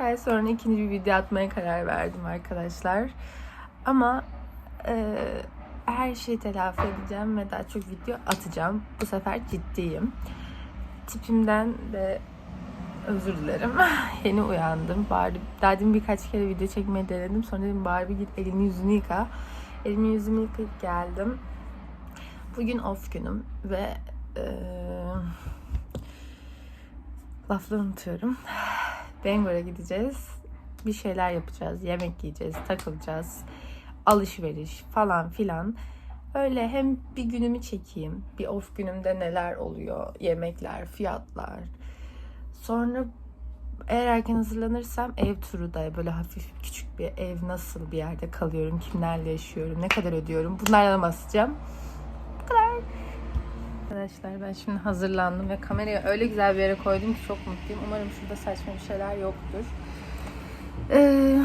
ay sonra ikinci bir video atmaya karar verdim arkadaşlar. Ama e, her şeyi telafi edeceğim ve daha çok video atacağım. Bu sefer ciddiyim. Tipimden de özür dilerim. Yeni uyandım. Bari daha demin birkaç kere video çekmeyi denedim. Sonra dedim bari bir git elini yüzünü yıka. Elimi yüzümü yıkayıp geldim. Bugün off günüm ve e, lafları unutuyorum. Bangor'a gideceğiz. Bir şeyler yapacağız. Yemek yiyeceğiz. Takılacağız. Alışveriş falan filan. Öyle hem bir günümü çekeyim. Bir off günümde neler oluyor. Yemekler, fiyatlar. Sonra eğer erken hazırlanırsam ev turu da böyle hafif küçük bir ev nasıl bir yerde kalıyorum, kimlerle yaşıyorum, ne kadar ödüyorum bunlardan bahsedeceğim. Bu kadar. Arkadaşlar ben şimdi hazırlandım ve kamerayı öyle güzel bir yere koydum ki çok mutluyum. Umarım şurada saçma bir şeyler yoktur. Ee,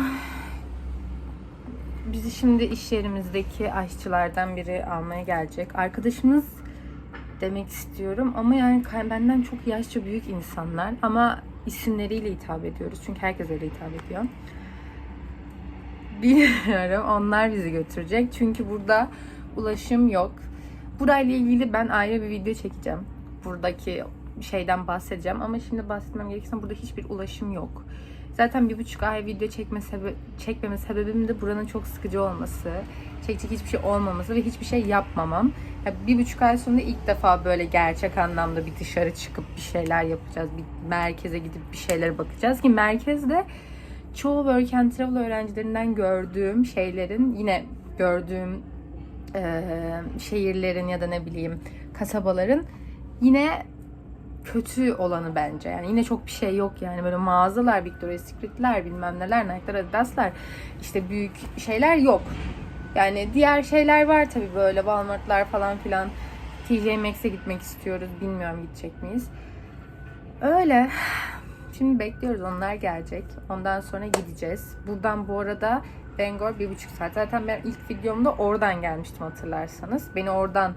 bizi şimdi iş yerimizdeki aşçılardan biri almaya gelecek. Arkadaşımız demek istiyorum ama yani benden çok yaşça büyük insanlar ama isimleriyle hitap ediyoruz. Çünkü herkes öyle hitap ediyor. Bilmiyorum. Onlar bizi götürecek. Çünkü burada ulaşım yok. Burayla ilgili ben ayrı bir video çekeceğim. Buradaki şeyden bahsedeceğim ama şimdi bahsetmem gerekirse burada hiçbir ulaşım yok. Zaten bir buçuk ay video çekme sebe çekmeme sebebim de buranın çok sıkıcı olması, çekecek hiçbir şey olmaması ve hiçbir şey yapmamam. Ya bir buçuk ay sonra ilk defa böyle gerçek anlamda bir dışarı çıkıp bir şeyler yapacağız. Bir merkeze gidip bir şeylere bakacağız ki merkezde çoğu work and travel öğrencilerinden gördüğüm şeylerin yine gördüğüm eee, şehirlerin ya da ne bileyim kasabaların yine kötü olanı bence. Yani yine çok bir şey yok yani böyle mağazalar, Victoria's Secret'ler, bilmem neler, Nike'lar, Adidas'lar işte büyük şeyler yok. Yani diğer şeyler var tabii böyle Walmart'lar falan filan. TJ Maxx'e gitmek istiyoruz. Bilmiyorum gidecek miyiz. Öyle. Şimdi bekliyoruz onlar gelecek. Ondan sonra gideceğiz. Buradan bu arada Bangor bir buçuk saat. Zaten ben ilk videomda oradan gelmiştim hatırlarsanız. Beni oradan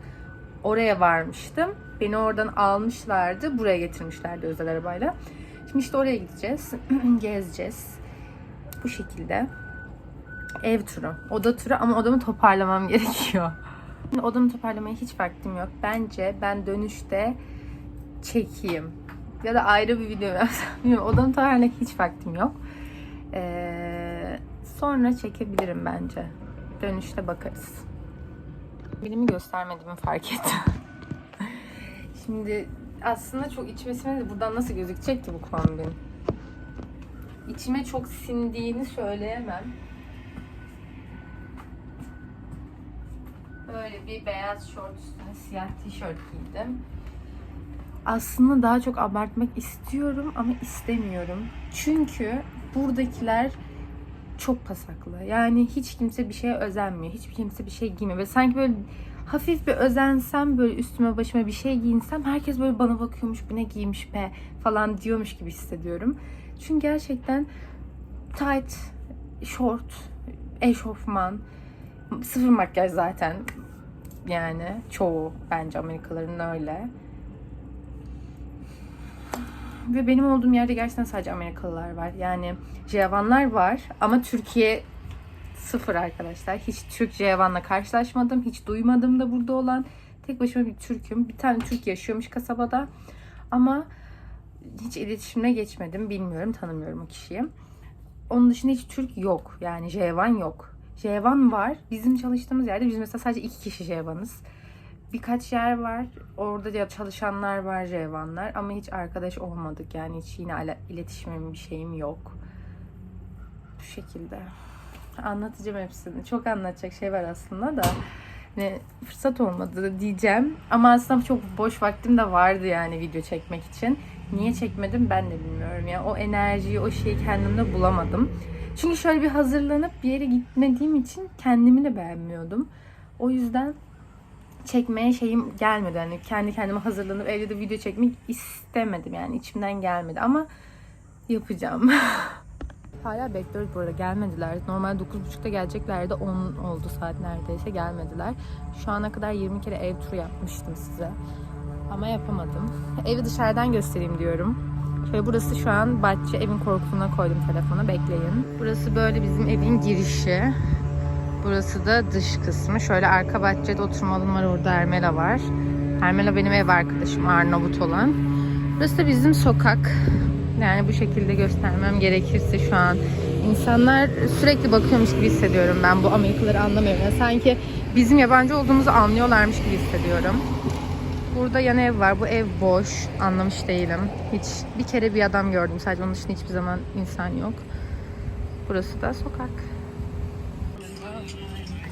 oraya varmıştım. Beni oradan almışlardı. Buraya getirmişlerdi özel arabayla. Şimdi işte oraya gideceğiz. Gezeceğiz. Bu şekilde. Ev turu. Oda turu ama odamı toparlamam gerekiyor. Şimdi odamı toparlamaya hiç vaktim yok. Bence ben dönüşte çekeyim. Ya da ayrı bir video yapsam. Odamı toparlamaya hiç vaktim yok. Ee, sonra çekebilirim bence. Dönüşte bakarız. Bilimi göstermediğimi fark ettim. Şimdi aslında çok içime sinmedi. Buradan nasıl gözükecek ki bu kombin? İçime çok sindiğini söyleyemem. Böyle bir beyaz şort üstüne siyah tişört giydim. Aslında daha çok abartmak istiyorum ama istemiyorum. Çünkü buradakiler çok pasaklı. Yani hiç kimse bir şeye özenmiyor. Hiçbir kimse bir şey giymiyor. Ve sanki böyle hafif bir özensem böyle üstüme başıma bir şey giyinsem herkes böyle bana bakıyormuş bu ne giymiş be falan diyormuş gibi hissediyorum. Çünkü gerçekten tight, short, eşofman, sıfır makyaj zaten yani çoğu bence Amerikalıların öyle. Ve benim olduğum yerde gerçekten sadece Amerikalılar var. Yani Jevanlar var ama Türkiye sıfır arkadaşlar. Hiç Türk Jevan'la karşılaşmadım. Hiç duymadım da burada olan. Tek başıma bir Türk'üm. Bir tane Türk yaşıyormuş kasabada. Ama hiç iletişimle geçmedim. Bilmiyorum, tanımıyorum o kişiyi. Onun dışında hiç Türk yok. Yani Jevan yok. Jevan var. Bizim çalıştığımız yerde biz mesela sadece iki kişi Jevan'ız. Birkaç yer var. Orada da çalışanlar var Jevanlar. Ama hiç arkadaş olmadık. Yani hiç yine iletişimim bir şeyim yok. Bu şekilde. Anlatacağım hepsini. Çok anlatacak şey var aslında da. Ne fırsat olmadı diyeceğim. Ama aslında çok boş vaktim de vardı yani video çekmek için. Niye çekmedim ben de bilmiyorum. Yani o enerjiyi, o şeyi kendimde bulamadım. Çünkü şöyle bir hazırlanıp bir yere gitmediğim için kendimi de beğenmiyordum. O yüzden çekmeye şeyim gelmedi. Hani kendi kendime hazırlanıp evde de video çekmek istemedim. Yani içimden gelmedi ama yapacağım. Hala bekliyoruz bu arada gelmediler. Normal 9.30'da geleceklerdi. 10 oldu saat neredeyse gelmediler. Şu ana kadar 20 kere ev turu yapmıştım size. Ama yapamadım. Evi dışarıdan göstereyim diyorum. Şöyle burası şu an bahçe evin korkusuna koydum telefona bekleyin. Burası böyle bizim evin girişi. Burası da dış kısmı. Şöyle arka bahçede oturma alanı var. Orada Ermela var. Ermela benim ev arkadaşım Arnavut olan. Burası da bizim sokak. Yani bu şekilde göstermem gerekirse şu an. insanlar sürekli bakıyormuş gibi hissediyorum ben bu Amerikalıları anlamıyorum. Yani sanki bizim yabancı olduğumuzu anlıyorlarmış gibi hissediyorum. Burada yan ev var. Bu ev boş. Anlamış değilim. Hiç bir kere bir adam gördüm. Sadece onun dışında hiçbir zaman insan yok. Burası da sokak.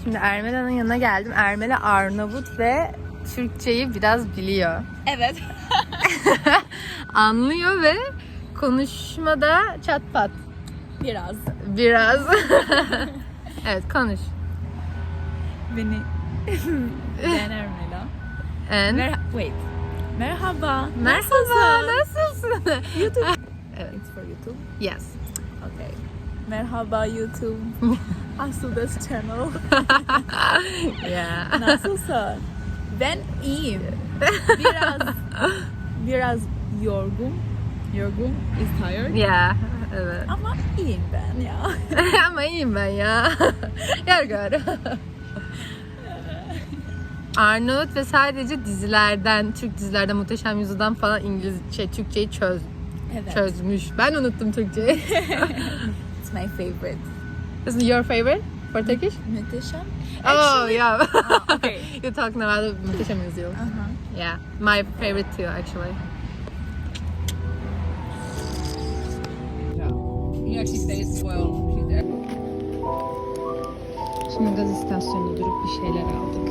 Şimdi Ermela'nın yanına geldim. Ermela Arnavut ve Türkçeyi biraz biliyor. Evet. Anlıyor ve konuşmada çat pat. Biraz. Biraz. evet konuş. Beni ben Ermela. And Mer wait. Merhaba. merhaba nasılsın? YouTube. Evet. It's for YouTube. Yes. Okay. Merhaba YouTube. Asudes channel. Yeah. Nasılsın? Ben iyiyim. Biraz biraz yorgun. Yorgun is tired. Yeah. Evet. Ama iyiyim ben ya. Ama iyiyim ben ya. Good. Arnavut ve sadece dizilerden, Türk dizilerden, Muhteşem Yüzyıl'dan falan İngiliz, şey, Türkçeyi çöz, Evet. çözmüş. Ben unuttum Türkçeyi. It's my favorite. Is it your favorite for Turkish? Muhteşem. oh yeah. okay. You're talking about the Muhteşem Yüzyıl. Uh-huh. Yeah, my favorite too actually. He actually stays well. She's there. Şimdi gaz istasyonunda durup bir şeyler aldık.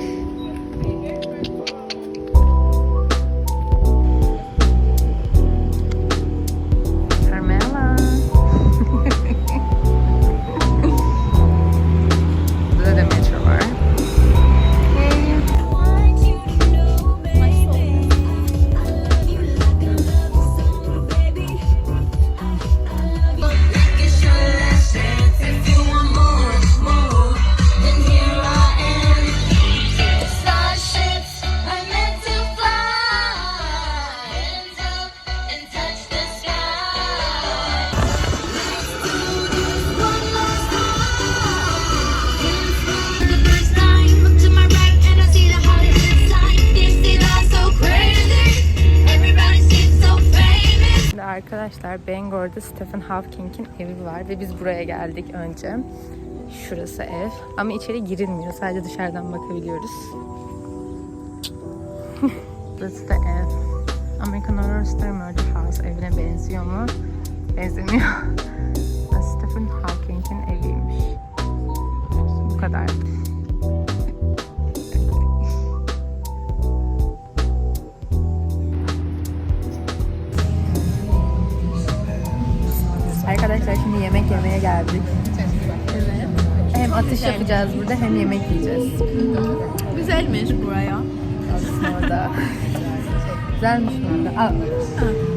Arkadaşlar Bangor'da Stephen Hawking'in evi var ve biz buraya geldik önce. Şurası ev. Ama içeri girilmiyor. Sadece dışarıdan bakabiliyoruz. Burası da ev. American Horror Story Murder House evine benziyor mu? Benzemiyor. Stephen Hawking'in eviymiş. Bu kadar. Arkadaşlar şimdi yemek yemeye geldik. Hem atış yapacağız burada hem yemek yiyeceğiz. Güzelmiş buraya. Alsın orada. Güzelmiş mi orada? Al.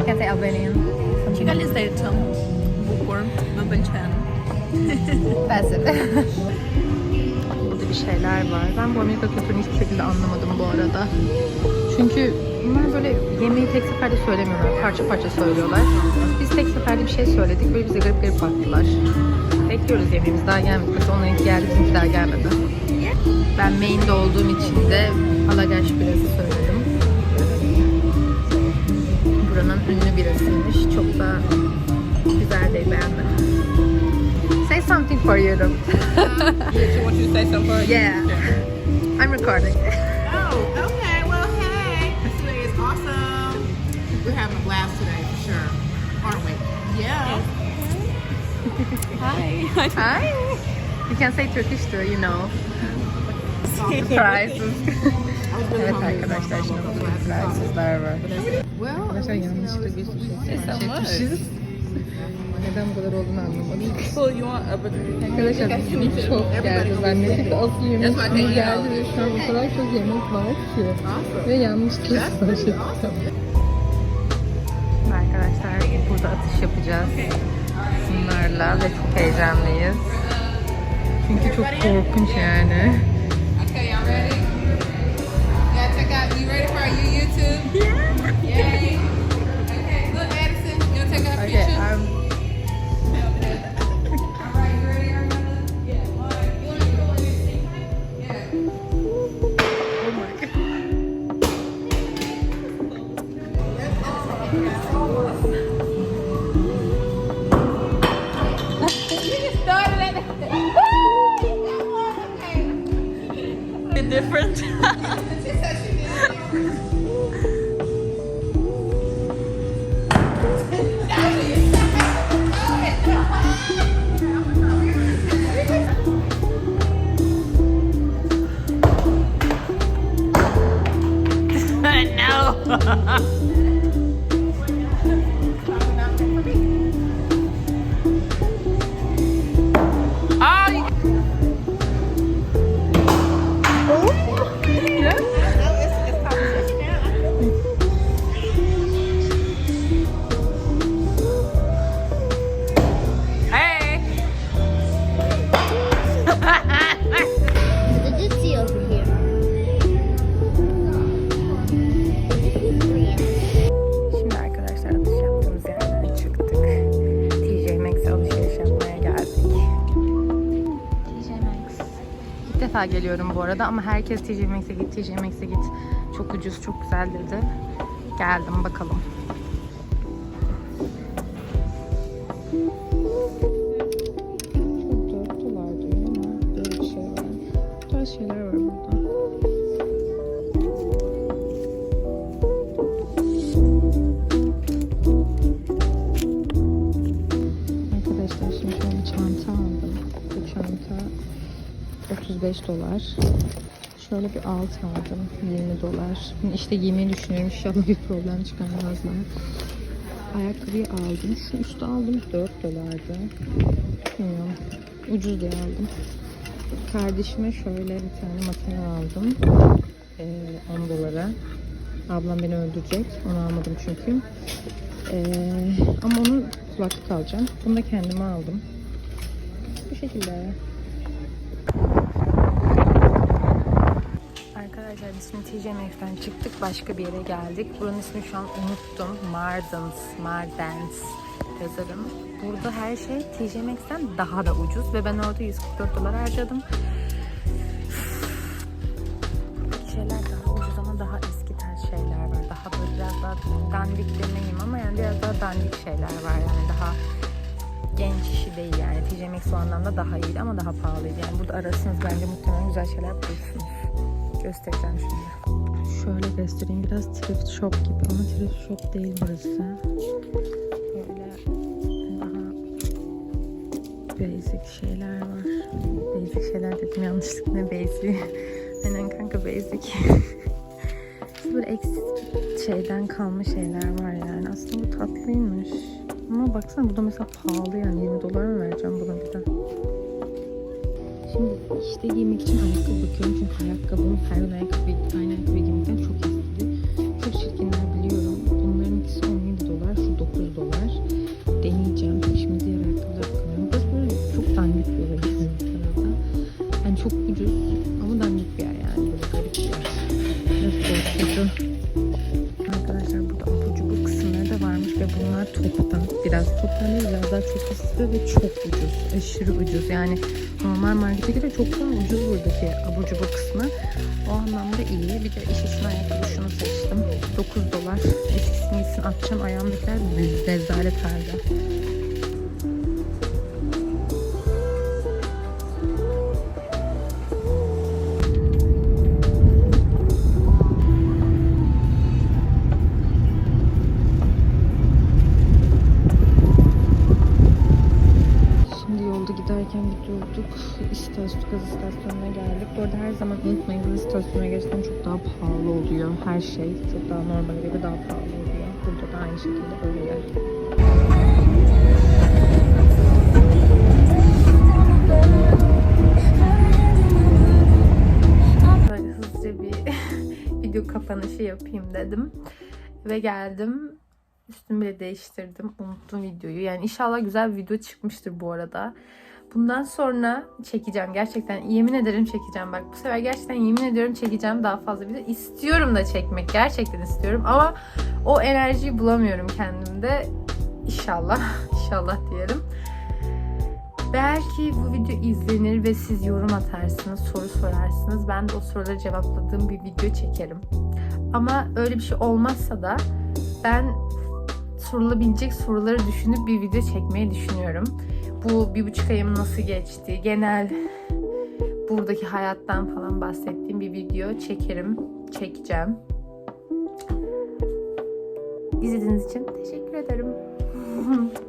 Can say Albanian. Chicken is there too. Bukur, Bubelchen. Basit. Burada bir şeyler var. Ben bu Amerika kültürünü hiçbir şekilde anlamadım bu arada. Çünkü bunlar böyle yemeği tek seferde söylemiyorlar. Parça parça söylüyorlar. Biz tek seferde bir şey söyledik. Böyle bize garip garip baktılar. Bekliyoruz yemeğimiz daha gelmedi. Onlarınki geldi bizimki daha gelmedi. Ben main'de olduğum için de Alagaş birası söyledim. Buranın ünlü birasıymış. Çok da güzel değil beğendim. Say something for Europe. Wants you to say something. Yeah. I'm recording. Hi. You can say Turkish too, you know. Surprises. evet arkadaşlar şimdi surprises'lar var. Arkadaşlar yanlışlıkla bir sürü şey. Neden bu kadar olduğunu anlamadım. Arkadaşlar sürü çok geldi. Zannettik asıl yemek geldi ve şu an o kadar çok yemek var ki. Ve yanlışlıkla sipariş ettik. Arkadaşlar burada atış yapacağız. Bunlarla ve çok heyecanlıyız. Çünkü çok korkunç yani. ha ha ha defa geliyorum bu arada ama herkes TJ Maxx'e git, TJ Maxx'e git. Çok ucuz, çok güzel dedi. Geldim bakalım. Çok 4 dolar diyor ama böyle bir şey var. Bu tarz şeyler var burada. 35 dolar. Şöyle bir alt aldım 20 dolar. İşte giymeyi düşünüyorum. İnşallah bir problem çıkarmazlar. Ayakkabıyı aldım. Şu üstü aldım 4 dolardı. Bilmiyorum. Ucuz diye aldım. Kardeşime şöyle bir tane makine aldım. Ee, 10 dolara. Ablam beni öldürecek. Onu almadım çünkü. Ee, ama onu kulaklık alacağım. Bunu da kendime aldım. Bu şekilde. Arkadaşlar biz şimdi Maxx'ten çıktık. Başka bir yere geldik. Buranın ismini şu an unuttum. Mardens, Mardens yazarım. Burada her şey TJ Maxx'ten daha da ucuz. Ve ben orada 144 dolar harcadım. Şeyler daha ucuz ama daha eski tarz şeyler var. Daha böyle biraz daha dandik demeyeyim ama yani biraz daha dandik şeyler var. Yani daha genç işi değil yani. TJ Maxx o anlamda daha iyiydi ama daha pahalıydı. Yani burada ararsanız bence muhtemelen güzel şeyler bulursunuz. Göstereceğim şimdi. Şöyle göstereyim. Biraz thrift shop gibi ama thrift shop değil burası. Böyle daha basic şeyler var. Basic şeyler dedim yanlışlıkla ne basic. Aynen kanka basic. Böyle eksik şeyden kalma şeyler var yani. Aslında bu tatlıymış. Ama baksana bu da mesela pahalı yani 20 dolar mı vereceğim buna bir de. Şimdi işte giymek için ayakkabı bakıyorum çünkü ayakkabım her gün ayakkabı, aynı ayakkabı giymekten çok eskidi. Çok çirkinler biliyorum. Bunların ikisi 17 dolar, şu 9 dolar. Deneyeceğim. Şimdi diğer ayakkabılar bakıyorum. Burası böyle çok dandik bir yer bizim tarafta. Yani çok ucuz Değil biraz çok istiyor ve çok ucuz. Aşırı ucuz. Yani normal markete göre çok daha ucuz buradaki abur cubur kısmı. O anlamda iyi. Bir de iş için ayakkabı şunu seçtim. 9 dolar. Eskisini gitsin atacağım. Ayağımdakiler rezalet halde. Şey çok daha normale göre daha pahalı oluyor. Burada da aynı şekilde öyle. Böyle hızlıca bir video kapanışı yapayım dedim. Ve geldim. Üstümü bile değiştirdim. Unuttum videoyu. Yani inşallah güzel bir video çıkmıştır bu arada. Bundan sonra çekeceğim. Gerçekten yemin ederim çekeceğim. Bak bu sefer gerçekten yemin ediyorum çekeceğim daha fazla video. İstiyorum da çekmek. Gerçekten istiyorum. Ama o enerjiyi bulamıyorum kendimde. İnşallah. İnşallah diyelim. Belki bu video izlenir ve siz yorum atarsınız, soru sorarsınız. Ben de o soruları cevapladığım bir video çekerim. Ama öyle bir şey olmazsa da ben sorulabilecek soruları düşünüp bir video çekmeyi düşünüyorum. Bu bir buçuk ayım nasıl geçti? Genel buradaki hayattan falan bahsettiğim bir video çekerim, çekeceğim. İzlediğiniz için teşekkür ederim.